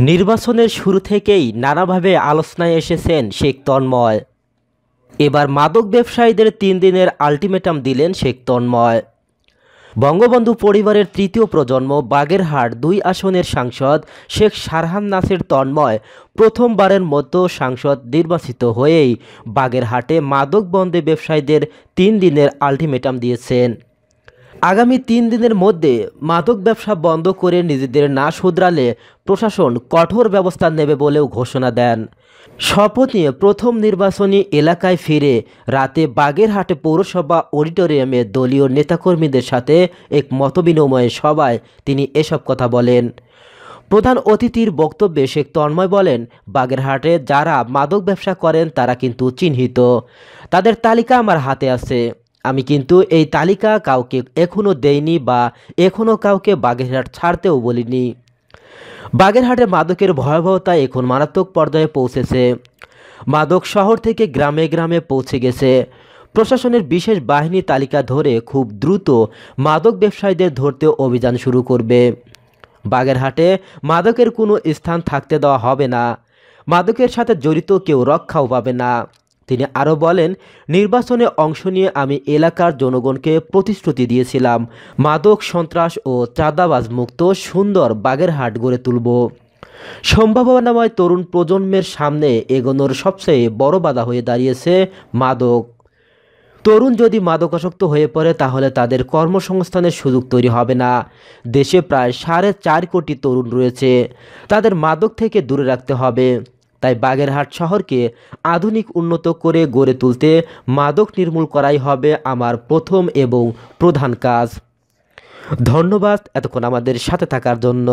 নির্বাচনের শুরু থেকেই নানাভাবে আলোচনায় এসেছেন শেখ তন্ময়। এবার মাদক ব্যবসায়ীদের তিন দিনের আলটিমেটাম দিলেন শেখ তন্ময়। বঙ্গবন্ধু পরিবারের তৃতীয় প্রজন্ম বাগেরহাট দুই আসনের সাংসদ শেখ সারহান নাসির তন্ময় প্রথমবারের মতো সাংসদ নির্বাচিত হয়েই বাগেরহাটে মাদক বন্দে ব্যবসায়ীদের তিন দিনের আলটিমেটাম দিয়েছেন। আগামী তিন দিনের মধ্যে মাদক ব্যবসা বন্ধ করে নিজেদের না শুধরালে প্রশাসন কঠোর ব্যবস্থা নেবে বলেও ঘোষণা দেন। শপথ নিয়ে প্রথম নির্বাচনী এলাকায় ফিরে রাতে বাগেরহাটে পৌরসভা অডিটোরিয়ামে দলীয় নেতাকর্মীদের সাথে এক মতবিনিময় সভায় তিনি এসব কথা বলেন। প্রধান অতিথির বক্তব্যে শেখ তন্ময় বলেন, বাগেরহাটে যারা মাদক ব্যবসা করেন তারা কিন্তু চিহ্নিত। তাদের তালিকা আমার হাতে আছে। আমি কিন্তু এই তালিকা কাউকে এখনও দেইনি বা এখনও কাউকে বাগেরহাট ছাড়তেও বলিনি। বাগেরহাটে মাদকের ভয়াবহতা এখন মারাত্মক পর্যায়ে পৌঁছেছে। মাদক শহর থেকে গ্রামে গ্রামে পৌঁছে গেছে। প্রশাসনের বিশেষ বাহিনী তালিকা ধরে খুব দ্রুত মাদক ব্যবসায়ীদের ধরতে অভিযান শুরু করবে। বাগেরহাটে মাদকের কোনো স্থান থাকতে দেওয়া হবে না। মাদকের সাথে জড়িত কেউ রক্ষাও পাবে না। তিনি আরও বলেন, নির্বাচনে অংশ নিয়ে আমি এলাকার জনগণকে প্রতিশ্রুতি দিয়েছিলাম। মাদক, সন্ত্রাস ও চাঁদাবাজ মুক্ত সুন্দর বাগেরহাট গড়ে তুলব। সম্ভাবনাময় তরুণ প্রজন্মের সামনে এগোনোর সবচেয়ে বড় বাধা হয়ে দাঁড়িয়েছে মাদক। তরুণ যদি মাদকাসক্ত হয়ে পড়ে, তাহলে তাদের কর্মসংস্থানের সুযোগ তৈরি হবে না। দেশে প্রায় সাড়ে চার কোটি তরুণ রয়েছে। তাদের মাদক থেকে দূরে রাখতে হবে। তাই বাগেরহাট শহরকে আধুনিক উন্নত করে গড়ে তুলতে মাদক নির্মূল করাই হবে আমার প্রথম এবং প্রধান কাজ। ধন্যবাদ এতক্ষণ আমাদের সাথে থাকার জন্য।